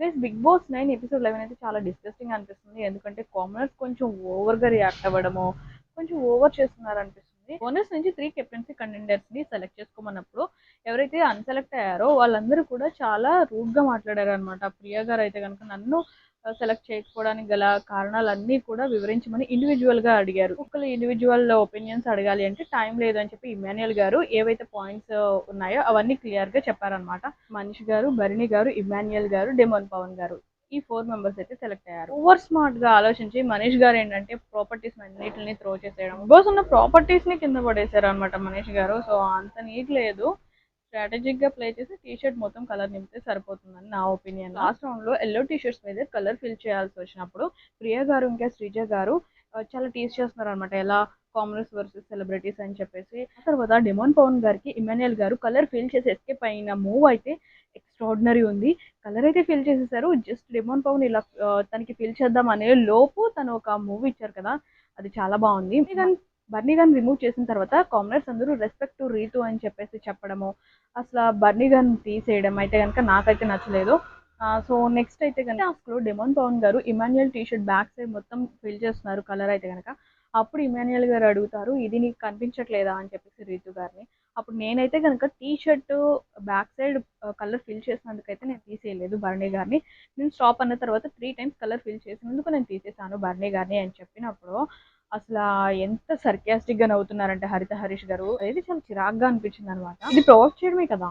Plus Bigg Boss nine episode eleven అయితే చాలా disgusting అనిపిస్తుంది. ఎందుకంటే కామనర్స్ కొంచెం ఓవర్గా రియాక్ట్ అవ్వడము కొంచెం ఓవర్ చేస్తున్నారు అనిపిస్తుంది ఓనర్స్ నుంచి త్రీ కెప్టెన్సీ కంటెండర్స్ని సెలెక్ట్ చేసుకోమన్నప్పుడు ఎవరైతే అన్సెలెక్ట్ అయ్యారో వాళ్ళందరూ కూడా చాలా రూడ్గా మాట్లాడారు అనమాట ప్రియా గారు అయితే కనుక నన్ను సెలెక్ట్ చేయకపోవడానికి గల కారణాలన్నీ కూడా వివరించమని ఇండివిజువల్గా అడిగారు. ఒక్కరు ఇండివిజువల్ ఒపీనియన్స్ అడగాలి అంటే టైం లేదు అని చెప్పి ఇమాన్యుయల్ గారు ఏవైతే పాయింట్స్ ఉన్నాయో అవన్నీ క్లియర్గా చెప్పారనమాట మనీష్ గారు భరణి గారు ఇమాన్యుయల్ గారు డెమోన్ పవన్ గారు ఈ ఫోర్ మెంబర్స్ అయితే సెలెక్ట్ అయ్యారు. ఓవర్ స్మార్ట్గా ఆలోచించి మనీష్ గారు ఏంటంటే ప్రాపర్టీస్ అన్నిటిని త్రో చేసేయడం. బికాస్ ఉన్న ప్రాపర్టీస్ని కింద పడేశారు అనమాట మనీష్ గారు. సో అంత నీట్ లేదు. స్ట్రాటజిక్గా ప్లే చేసి టీ షర్ట్ మొత్తం కలర్ నింపితే సరిపోతుందని నా ఒపీనియన్. లాస్ట్ రౌండ్లో ఎల్లో టీ షర్ట్స్ మీద కలర్ ఫిల్ చేయాల్సి వచ్చినప్పుడు ప్రియా గారు ఇంకా శ్రీజ గారు చాలా టీస్ చేస్తున్నారు అనమాట ఎలా కామర్స్ వర్సెస్ సెలబ్రిటీస్ అని చెప్పేసి. ఆ తర్వాత డిమోన్ పవన్ గారికి ఇమాన్యుయల్ గారు కలర్ ఫిల్ చేసి ఎస్కేప్ అయిన మూవ్ అయితే ఎక్స్ట్రాడినరీ ఉంది. కలర్ అయితే ఫిల్ చేసేసారు. జస్ట్ డిమోన్ పవన్ ఇలా తనకి ఫిల్ చేద్దాం అనే లోపు తను ఒక మూవ్ ఇచ్చారు కదా అది చాలా బాగుంది. బర్నీ గన్ రిమూవ్ చేసిన తర్వాత కామ్రేడ్స్ అందరూ రెస్పెక్ట్ టు రీతు అని చెప్పేసి చెప్పడము. అసలు బర్నీ గన్ తీసేయడం అయితే కనుక నాకైతే నచ్చలేదు. సో నెక్స్ట్ అయితే కనుక అసలు Demon Pavan garu Emmanuel T-shirt back side మొత్తం ఫిల్ చేస్తున్నారు కలర్ అయితే కనుక అప్పుడు ఇమాన్యుయల్ గారు అడుగుతారు ఇది నీకు కనిపించట్లేదా? అని చెప్పేసి రీతు గారిని. అప్పుడు నేనైతే కనుక T shirt back side colour fill చేసినందుకైతే నేను తీసేయలేదు బర్నీ గారిని. నేను స్టాప్ అన్న తర్వాత త్రీ టైమ్స్ కలర్ ఫిల్ చేసినందుకు నేను తీసేసాను బర్నీ గారిని అని చెప్పినప్పుడు. అసలు ఎంత సర్కాస్టిక్గా నవ్వుతున్నారంటే హరిత హరీష్ గారు. అది చాలా చిరాగ్గా అనిపించింది అనమాట ఇది ప్రొవోక్ చేయడమే కదా.